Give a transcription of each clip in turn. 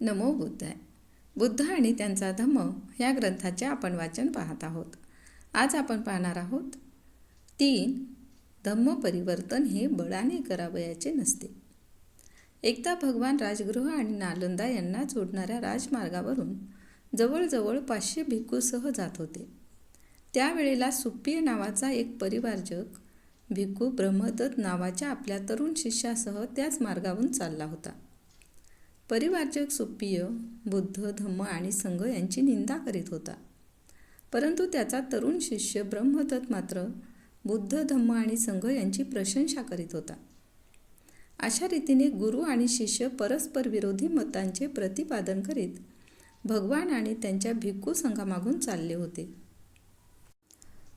नमो बुद्धाय बुद्ध आणि त्यांचा धम्म या ग्रंथाचे आपण वाचन पाहत आहोत. आज आपण पाहणार आहोत तीन धम्म परिवर्तन हे बळाने करावयाचे नसते. एकदा भगवान राजगृह आणि नालंदा यांना जोडणाऱ्या राजमार्गावरून जवळजवळ पाचशे भिक्खूसह जात होते. त्यावेळेला सुप्पिय नावाचा एक परिवारजक भिक्खू ब्रह्मदत्त नावाच्या आपल्या तरुण शिष्यासह त्याच मार्गावरून चालला होता. परिवारजक सुप्पिय बुद्ध धम्म आणि संघ यांची निंदा करीत होता. परंतु त्याचा तरुण शिष्य ब्रह्मदत्त मात्र बुद्ध धम्म आणि संघ यांची प्रशंसा करीत होता. अशा रीतीने गुरु आणि शिष्य परस्पर विरोधी मतांचे प्रतिपादन करीत भगवान आणि त्यांच्या भिक्खू संघामागून चालले होते.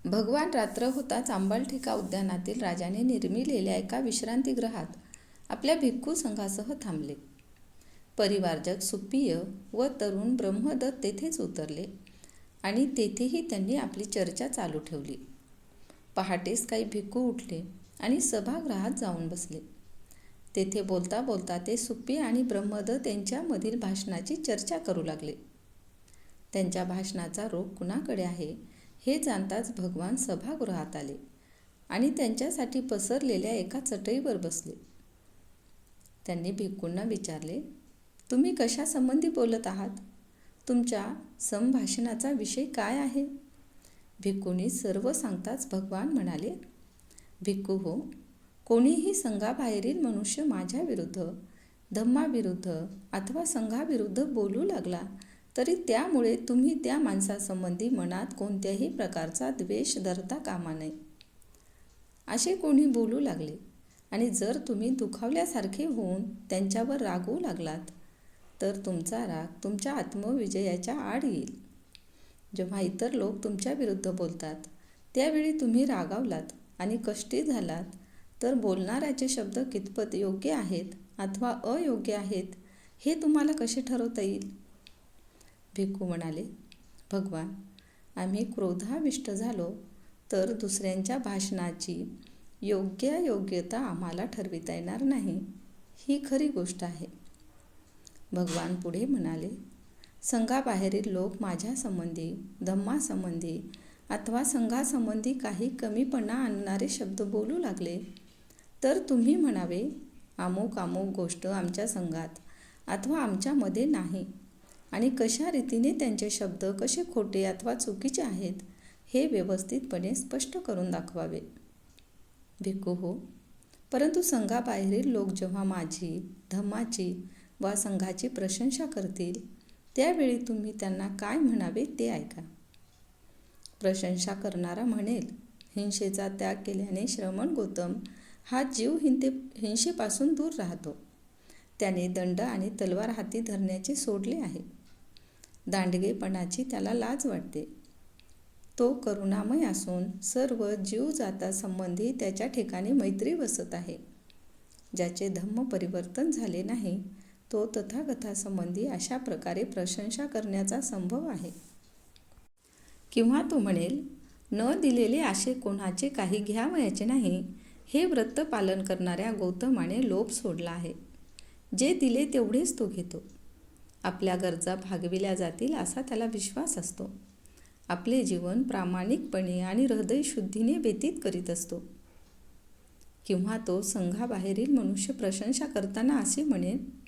भगवान रात्र होताच आंबालठिका उद्यानातील राजाने निर्मिलेल्या एका विश्रांतीगृहात आपल्या भिक्खू संघासह थांबले. परिवारजक सुप्रिय व तरुण ब्रह्मदत्त तेथेच उतरले आणि तेथेही त्यांनी आपली चर्चा चालू ठेवली. पहाटेस काही भिक्खू उठले आणि सभागृहात जाऊन बसले. तेथे बोलता बोलता ते सुप्पी आणि ब्रह्मदत्त यांच्यामधील भाषणाची चर्चा करू लागले. त्यांच्या भाषणाचा रोग कुणाकडे आहे हे जाणताच भगवान सभागृहात आले आणि त्यांच्यासाठी पसरलेल्या एका चटईवर बसले. त्यांनी भिक्खूंना विचारले तुम्ही कशासंबंधी बोलत आहात? तुमच्या संभाषणाचा विषय काय आहे? भिक्खूंनी सर्व सांगताच भगवान म्हणाले भिक्खू हो कोणीही संघाबाहेरील मनुष्य माझ्याविरुद्ध धम्माविरुद्ध अथवा संघाविरुद्ध बोलू लागला तरी त्यामुळे तुम्ही त्या माणसासंबंधी मनात कोणत्याही प्रकारचा द्वेष धरता कामा नये. असे कोणी बोलू लागले आणि जर तुम्ही दुखावल्यासारखे होऊन त्यांच्यावर रागवू लागलात तर तुमचा राग तुमच्या आत्मविजयाच्या आड येईल. जेव्हा इतर लोक तुमच्या विरुद्ध बोलतात त्यावेळी तुम्ही रागावलात आणि कष्टी झालात तर बोलणाऱ्याचे शब्द कितपत योग्य आहेत अथवा अयोग्य आहेत हे तुम्हाला कसे ठरवता येईल? भिक्खू म्हणाले भगवान आम्ही क्रोधाविष्ट झालो तर दुसऱ्यांच्या भाषणाची योग्य योग्यता आम्हाला ठरविता येणार नाही. ही खरी गोष्ट आहे. भगवान पुढे म्हणाले संघाबाहेरील लोक माझ्यासंबंधी धम्मासंबंधी अथवा संघासंबंधी काही कमीपणा आणणारे शब्द बोलू लागले. तर तुम्ही म्हणावे अमुक अमुक गोष्ट आमच्या संघात अथवा आमच्यामध्ये नाही. आणि कशा रीतीने त्यांचे शब्द कसे खोटे अथवा चुकीचे आहेत हे व्यवस्थितपणे स्पष्ट करून दाखवावे. भिक्खू हो परंतु संघाबाहेरील लोक जेव्हा माझी धम्माची वा संघाची प्रशंसा करतील त्यावेळी तुम्ही त्यांना काय म्हणावे ते ऐका. प्रशंसा करणारा म्हणेल हिंसेचा त्याग केल्याने श्रमण गौतम हा जीव हिंते हिंसेपासून दूर राहतो. त्याने दंड आणि तलवार हाती धरण्याचे सोडले आहे. दांडगेपणाची त्याला लाज वाटते. तो करुणामय असून सर्व जीव संबंधी त्याच्या ठिकाणी मैत्री बसत आहे. ज्याचे धम्म परिवर्तन झाले नाही तो तथाकथासंबंधी अशा प्रकारे प्रशंसा करण्याचा संभव आहे. किंवा तो म्हणेल न दिलेले असे कोणाचे काही घ्यावयाचे नाही हे व्रत पालन करणाऱ्या गौतमाने लोभ सोडला आहे. जे दिले तेवढेच तो घेतो. आपल्या गरजा भागविल्या जातील असा त्याला विश्वास असतो. आपले जीवन प्रामाणिकपणे आणि हृदयशुद्धीने व्यतीत करीत असतो. किंवा तो संघाबाहेरील मनुष्य प्रशंसा करताना असे म्हणेल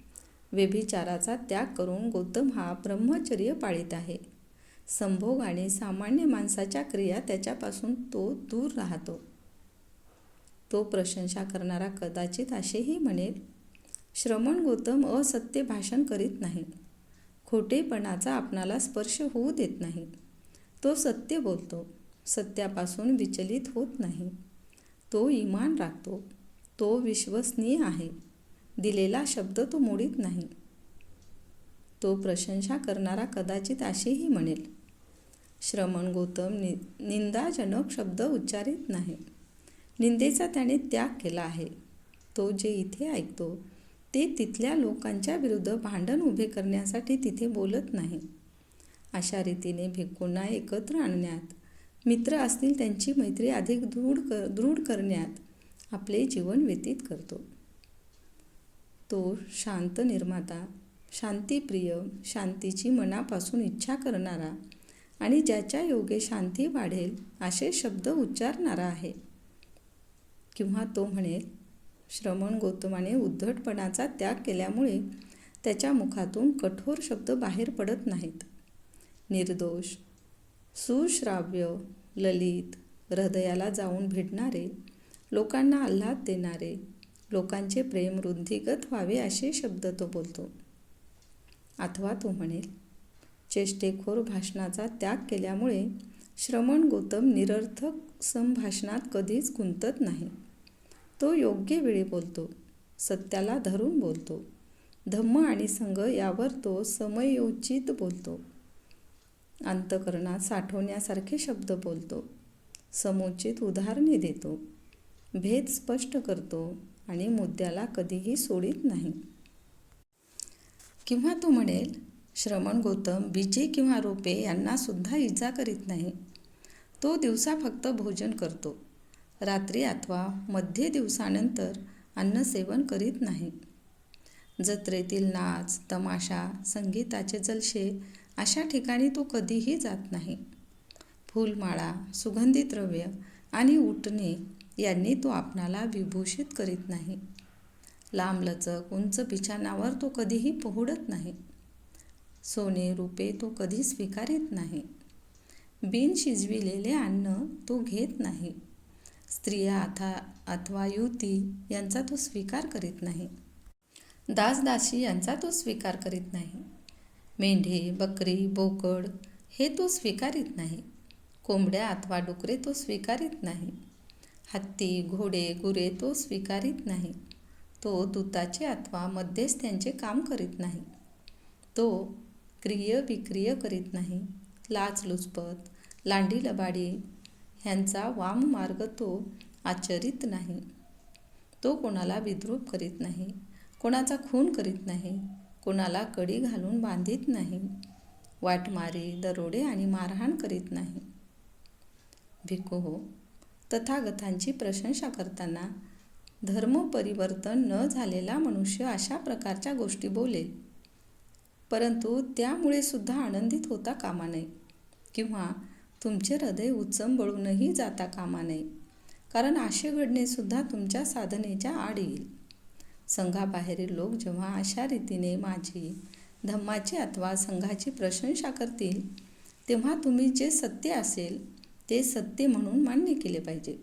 व्यभिचाराचा त्याग करून गौतम हा ब्रह्मचर्य पाळीत आहे. संभोग आणि सामान्य माणसाच्या क्रिया त्याच्यापासून तो दूर राहतो. तो प्रशंसा करणारा कदाचित असेही म्हणेल श्रमण गौतम असत्य भाषण करीत नाही खोटेपणाचा आपणाला स्पर्श होऊ देत नाही तो सत्य बोलतो. सत्यापासून विचलित होत नाही. तो इमान राखतो. तो विश्वसनीय आहे. दिलेला शब्द तो मोडीत नाही. तो प्रशंसा करणारा कदाचित असेही म्हणेल. श्रमण गौतम नि निंदाजनक शब्द उच्चारित नाही. निंदेचा त्याने त्याग केला आहे. तो जे इथे ऐकतो ते तिथल्या लोकांच्या विरुद्ध भांडण उभे करण्यासाठी तिथे बोलत नाही. अशा रीतीने भिक्कूंना एकत्र आणण्यात मित्र असतील त्यांची मैत्री अधिक दृढ कर दृढ करण्यात आपले जीवन व्यतीत करतो. तो शांत निर्माता शांतीप्रिय शांतीची मनापासून इच्छा करणारा आणि ज्याच्या योगे शांती वाढेल असे शब्द उच्चारणारा आहे. किंवा तो म्हणेल श्रमण गौतमाने उद्धटपणाचा त्याग केल्यामुळे त्याच्या मुखातून कठोर शब्द बाहेर पडत नाहीत. निर्दोष सुश्राव्य ललित हृदयाला जाऊन भेटणारे लोकांना आल्हाद देणारे लोकांचे प्रेम वृद्धिगत व्हावे असे शब्द तो बोलतो. अथवा तो म्हणेल चेष्टेखोर भाषणाचा त्याग केल्यामुळे श्रमण गौतम निरर्थक संभाषणात कधीच गुंतत नाही. तो योग्य वेळी बोलतो सत्याला धरून बोलतो धम्म आणि संघ यावर तो समयोचित बोलतो. अंतकरणात साठवण्यासारखे शब्द बोलतो समुचित उदाहरणे देतो भेद स्पष्ट करतो आणि मुद्द्याला कधीही सोडित नाही. किंवा तो म्हणेल श्रमण गौतम बीजे किंवा रोपे यांनासुद्धा इजा करीत नाही. तो दिवसा फक्त भोजन करतो. रात्री अथवा मध्य दिवसानंतर अन्न सेवन करीत नाही. जत्रेतील नाच तमाशा संगीताचे जलशे अशा ठिकाणी तो कधीही जात नाही. फुलमाळा सुगंधी द्रव्य आणि उठणे यांनी तो आपणाला विभूषित करीत नाही. लांबलचक उंच बिछाणावर तो कधीही पोहडत नाही. सोने रुपे तो कधी स्वीकारित नाही. बिन शिजविलेले अन्न तो घेत नाही. स्त्रिया अथा अथवा युती यांचा तो स्वीकार करीत नाही. दासदासी यांचा तो स्वीकार करीत नाही. मेंढे बकरी बोकड हे तो स्वीकारित नाही. कोंबड्या अथवा डुकरे तो स्वीकारित नाही. हत्ती घोडे गुरे तो स्वीकारित नाही. तो दूताचे अथवा मध्यस्थ्यांचे काम करीत नाही. तो क्रिय विक्रिय करीत नाही. लाचलुचपत लांडी लबाडी ह्यांचा वाम मार्ग तो आचरित नाही. तो कोणाला विद्रूप करीत नाही कोणाचा खून करीत नाही कोणाला कडी घालून बांधित नाही वाटमारी दरोडे आणि मारहाण करीत नाही. भिको हो तथागतांची प्रशंसा करताना धर्म परिवर्तन न झालेला मनुष्य अशा प्रकारच्या गोष्टी बोलेल परंतु त्यामुळे सुद्धा आनंदित होता कामा नये. किंवा तुमचे हृदय उचंबळूनही जाता कामा नये. कारण असे घडणे सुद्धा तुमच्या साधनेच्या आड येईल. संघाबाहेरील लोक जेव्हा अशा रीतीने माझी धम्माची अथवा संघाची प्रशंसा करतील तेव्हा तुम्ही जे सत्य असेल ते सत्य म्हणून मान्य केले पाहिजे.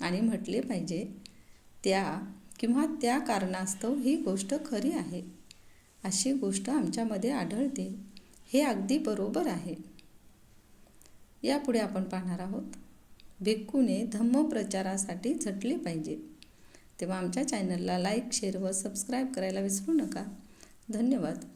आणि म्हटले पाहिजे त्या किंवा त्या कारणास्तव ही गोष्ट खरी आहे. अशी गोष्ट आमच्यामध्ये आढळते. हे अगदी बरोबर आहे. यापुढे आपण पाहणार आहोत. भिक्खूने धम्म प्रचारासाठी झटले पाहिजे. तेव्हा आमच्या चॅनलला लाईक शेअर व सबस्क्राईब करायला विसरू नका. धन्यवाद.